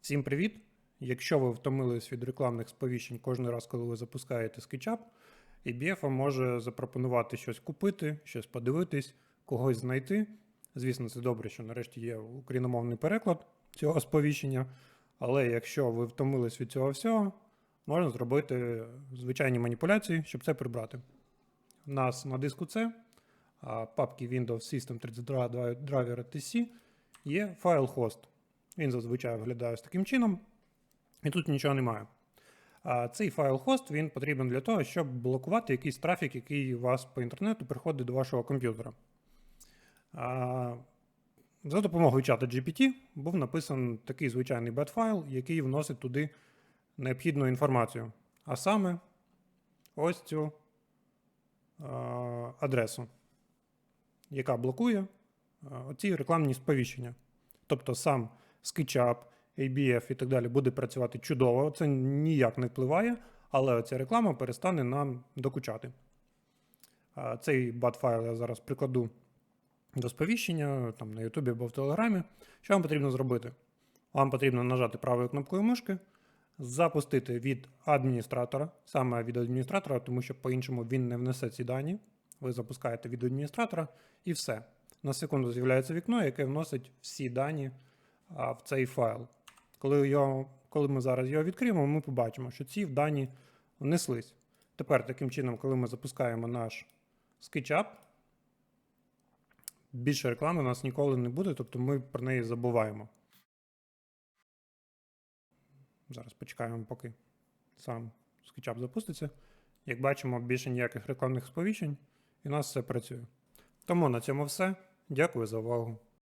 Всім привіт! Якщо ви втомились від рекламних сповіщень кожен раз, коли ви запускаєте SketchUp, ABF вам може запропонувати щось купити, щось подивитись, когось знайти. Звісно, це добре, що нарешті є україномовний переклад цього сповіщення. Але якщо ви втомились від цього всього, можна зробити звичайні маніпуляції, щоб це прибрати. У нас на диску C, папки Windows System 32 Driver TC є файл host. Він зазвичай виглядає ось таким чином, і тут нічого немає. А цей файл host він потрібен для того, щоб блокувати якийсь трафік, який у вас по інтернету приходить до вашого комп'ютера. За допомогою чата GPT був написаний такий звичайний бет-файл, який вносить туди необхідну інформацію. А саме ось цю адресу, яка блокує а, оці рекламні сповіщення. Тобто сам SketchUp, ABF і так далі буде працювати чудово. Це ніяк не впливає, але оця реклама перестане нам докучати. Цей бат-файл я зараз прикладу до сповіщення там, на YouTube або в Телеграмі. Що вам потрібно зробити? Вам потрібно нажати правою кнопкою мишки, запустити від адміністратора, саме від адміністратора, тому що по-іншому він не внесе ці дані. Ви запускаєте від адміністратора і все. На секунду з'являється вікно, яке вносить всі дані в цей файл. Коли, його, коли ми зараз його відкриємо, ми побачимо, що ці дані внеслись. Тепер, таким чином, коли ми запускаємо наш SketchUp, більше реклами у нас ніколи не буде, тобто ми про неї забуваємо. Зараз почекаємо, поки сам SketchUp запуститься. Як бачимо, більше ніяких рекламних сповіщень, і у нас все працює. Тому на цьому все. Дякую за увагу.